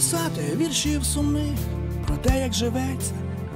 Писати віршів сумних про те, як живеться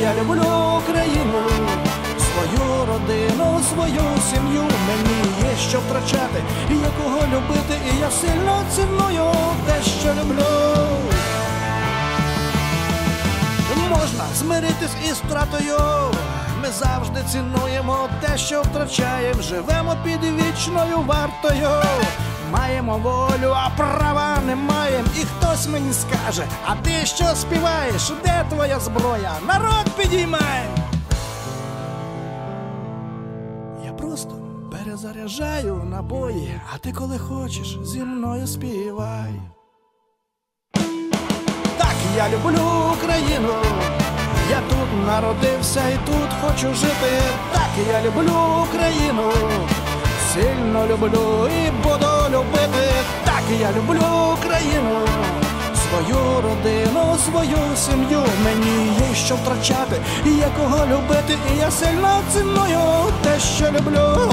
Я люблю Україну. Свою родину, свою сім'ю мені є що втрачати, і є кого любити, і я сильно ціную те, що люблю. Можна змиритись із втратою. Ми завжди цінуємо те, що втрачаємо, живемо під вічною вартою. Маємо волю, а права не. І хтось мені скаже, а ти що співаєш? Де твоя зброя? Народ підіймай! Я просто перезаряджаю набої, а ти коли хочеш зі мною співай. Так, я люблю Україну. Я тут народився і тут хочу жити. Так, я люблю Україну. Сильно люблю і буду. Так, я люблю Україну. Свою родину, свою сім'ю мені є що втрачати, і є кого любити, і я сильно ціную те, що люблю.